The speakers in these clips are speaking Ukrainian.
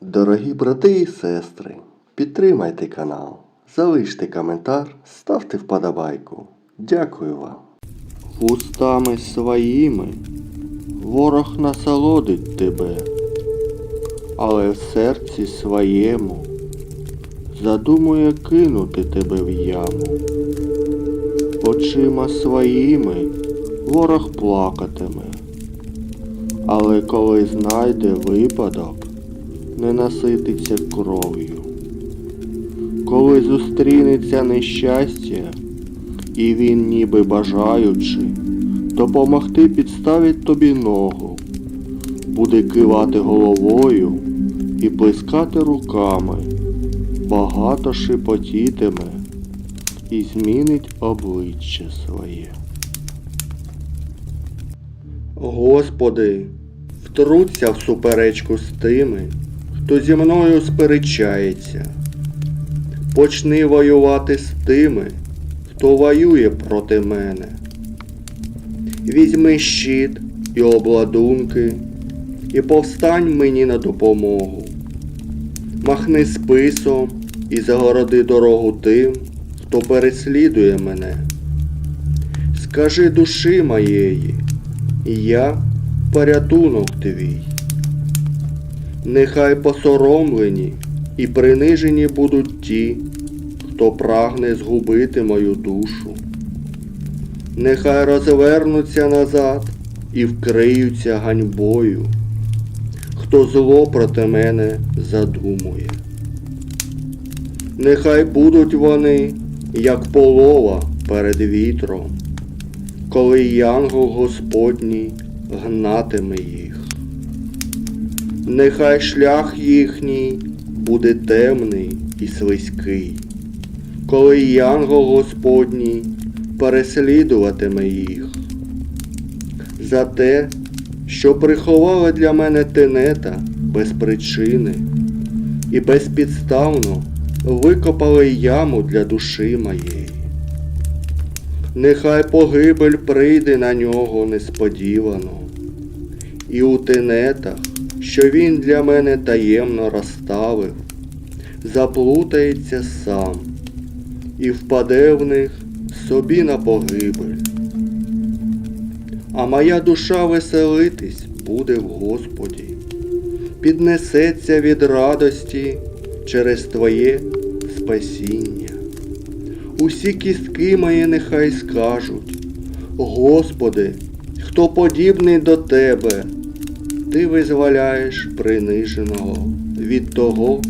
Дорогі брати і сестри, підтримайте канал, залиште коментар, ставте вподобайку. Дякую вам. Вустами своїми ворог насолодить тебе, але в серці своєму задумує кинути тебе в яму. Очима своїми ворог плакатиме, але коли знайде випадок, не насититься кров'ю. Коли зустрінеться нещастя, і він, ніби бажаючи, допомогти підставить тобі ногу, буде кивати головою і плескати руками, багато шепотітиме і змінить обличчя своє. Господи, втруться в суперечку з тими, хто зі мною сперечається. Почни воювати з тими, хто воює проти мене. Візьми щит і обладунки, і повстань мені на допомогу. Махни списом і загороди дорогу тим, хто переслідує мене. Скажи душі моєї, я порятунок твій. Нехай посоромлені і принижені будуть ті, хто прагне згубити мою душу. Нехай розвернуться назад і вкриються ганьбою, хто зло проти мене задумує. Нехай будуть вони, як полова перед вітром, коли янгол Господній гнатиме їх. Нехай шлях їхній буде темний і слизький, коли янгол Господній переслідуватиме їх. За те, що приховали для мене тенета без причини і безпідставно викопали яму для душі моєї. Нехай погибель прийде на нього несподівано, і у тенетах, що він для мене таємно розставив, заплутається сам і впаде в них собі на погибель. А моя душа веселитись буде в Господі, піднесеться від радості через Твоє спасіння. Усі кістки мої нехай скажуть, Господи, хто подібний до Тебе, Ти визволяєш приниженого від того,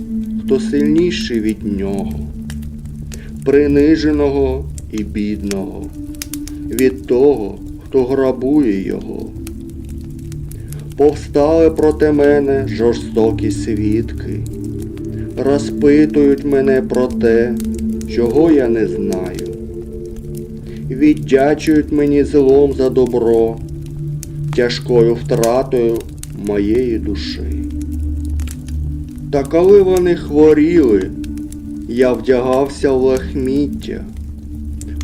хто сильніший від нього, приниженого і бідного, від того, хто грабує його. Повстали проти мене жорстокі свідки, розпитують мене про те, чого я не знаю. Віддячують мені злом за добро, тяжкою втратою моєї душі. Та коли вони хворіли, я вдягався в лахміття,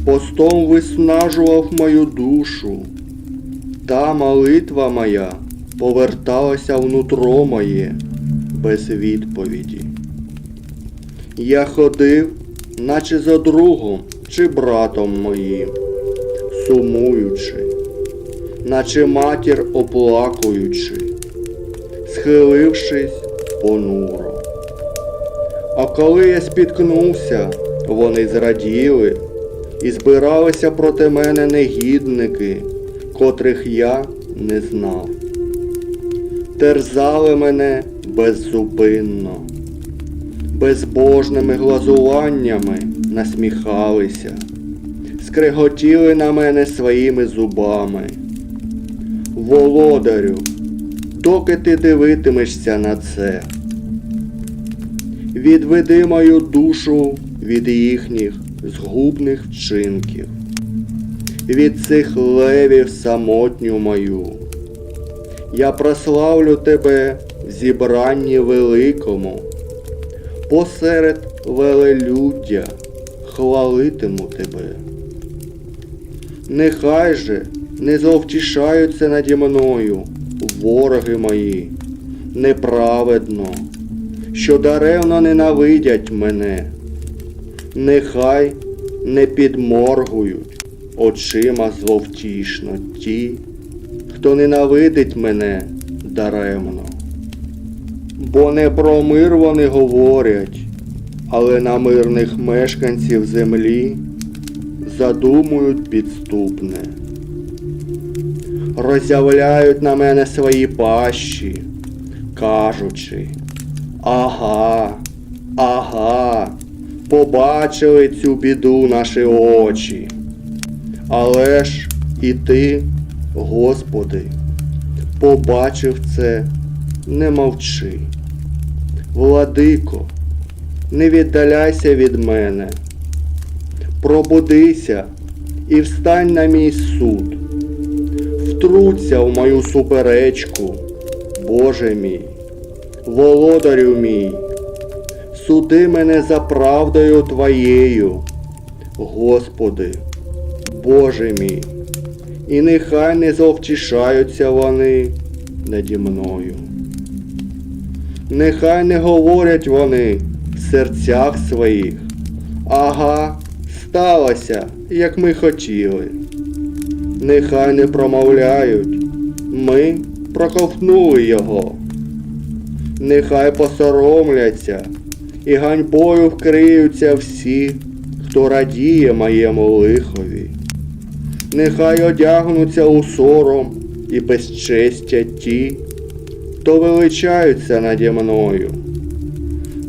постом виснажував мою душу, та молитва моя поверталася внутро моє без відповіді. Я ходив, наче за другом чи братом моїм, сумуючи, наче матір оплакуючи, схилившись понуро. А коли я спіткнувся, вони зраділи і збиралися проти мене негідники, котрих я не знав. Терзали мене беззупинно, безбожними глазуваннями насміхалися, скреготіли на мене своїми зубами. Володарю, доки ти дивитимешся на це, відведи мою душу від їхніх згубних вчинків, від цих левів самотню мою. Я прославлю тебе в зібранні великому, посеред велелюддя хвалитиму тебе. Нехай же не зовтішаються наді мною вороги мої неправедно, що даремно ненавидять мене. Нехай не підморгують очима зловтішно ті, хто ненавидить мене даремно. Бо не про мир вони говорять, але на мирних мешканців землі задумують підступне. Роззявляють на мене свої пащі, кажучи, ага, ага, побачили цю біду наші очі. Але ж і ти, Господи, побачив це, не мовчи. Владико, не віддаляйся від мене. Пробудися і встань на мій суд. Втруться в мою суперечку, Боже мій, володарю мій, суди мене за правдою Твоєю, Господи, Боже мій, і нехай не зовтішаються вони наді мною. Нехай не говорять вони в серцях своїх. Ага, сталося, як ми хотіли. Нехай не промовляють. Ми проковтнули його. Нехай посоромляться і ганьбою вкриються всі, хто радіє моєму лихові. Нехай одягнуться у сором і безчестя ті, хто величаються наді мною.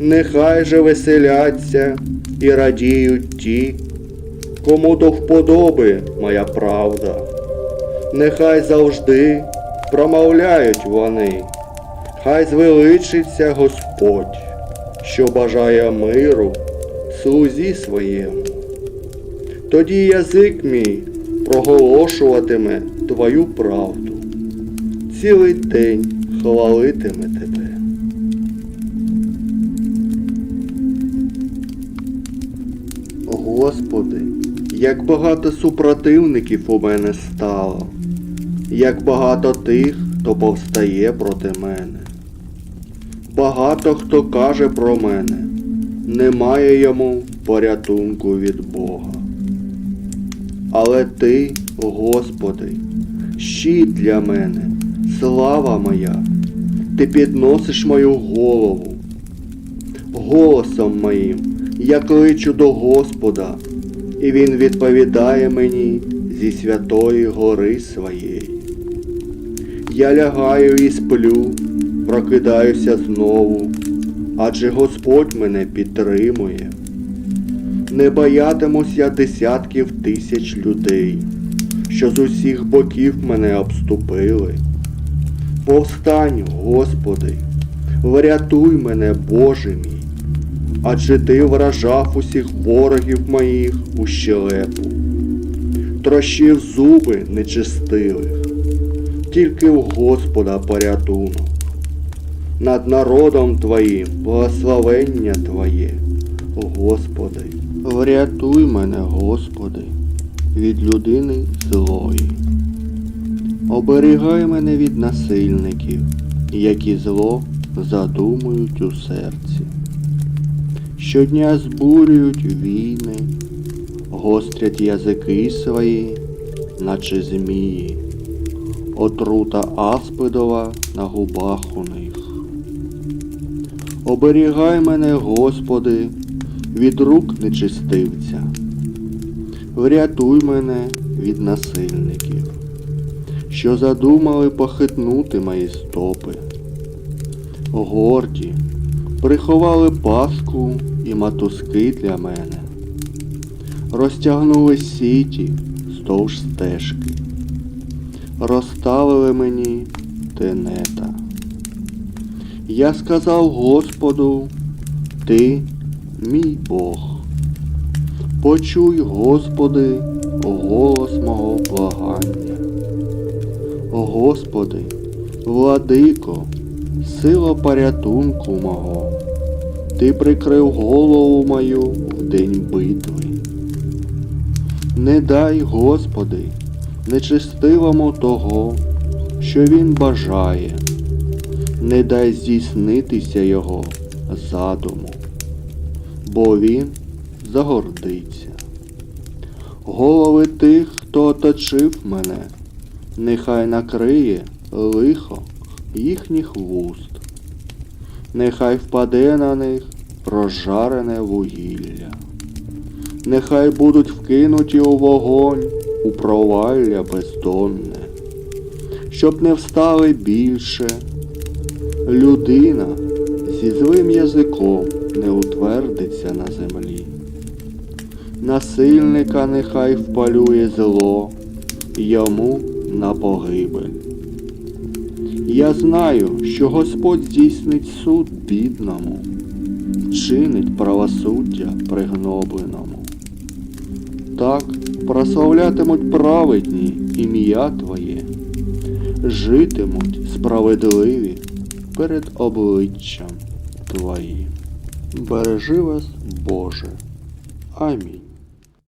Нехай же веселяться і радіють ті, кому до вподоби моя правда. Нехай завжди промовляють вони, хай звеличиться Господь, що бажає миру слузі своєму. Тоді язик мій проголошуватиме твою правду, цілий день хвалитиме тебе. Господи, як багато супротивників у мене стало, як багато тих, хто повстає проти мене. Багато хто каже про мене, немає йому порятунку від Бога. Але ти, Господи, щит для мене, слава моя, ти підносиш мою голову. Голосом моїм я кличу до Господа, і Він відповідає мені зі святої гори своєї. Я лягаю і сплю, прокидаюся знову, адже Господь мене підтримує. Не боятимусь я десятків тисяч людей, що з усіх боків мене обступили. Повстань, Господи, врятуй мене, Боже мій, адже ти вражав усіх ворогів моїх у щелепу, трощив зуби нечистивих, тільки в Господа порятунок. Над народом Твоїм благословення Твоє, Господи, врятуй мене, Господи, від людини злої. Оберігай мене від насильників, які зло задумують у серці. Щодня збурюють війни, гострять язики свої, наче змії, отрута аспидова на губах у них. Оберігай мене, Господи, від рук нечистивця. Врятуй мене від насильників, що задумали похитнути мої стопи. Горді приховали паску і матузки для мене, розтягнули сіті здовж стежки, розставили мені тенета. Я сказав Господу, Ти мій Бог. Почуй, Господи, голос мого благання. Господи, владико, сила порятунку мого, Ти прикрив голову мою в день битви. Не дай, Господи, нечестивому того, що він бажає, не дай здійснитися його задуму, бо він загордиться. Голови тих, хто оточив мене, нехай накриє лихо їхніх вуст. Нехай впаде на них прожарене вугілля. Нехай будуть вкинуті у вогонь, у провалля бездонне, щоб не встали більше. Людина зі злим язиком не утвердиться на землі. Насильника нехай впалює зло, йому на погибель. Я знаю, що Господь здійснить суд бідному, чинить правосуддя пригнобленому. Так прославлятимуть праведні ім'я Твоє, житимуть справедливі перед обличчям Твоїм. Бережи вас, Боже. Амінь.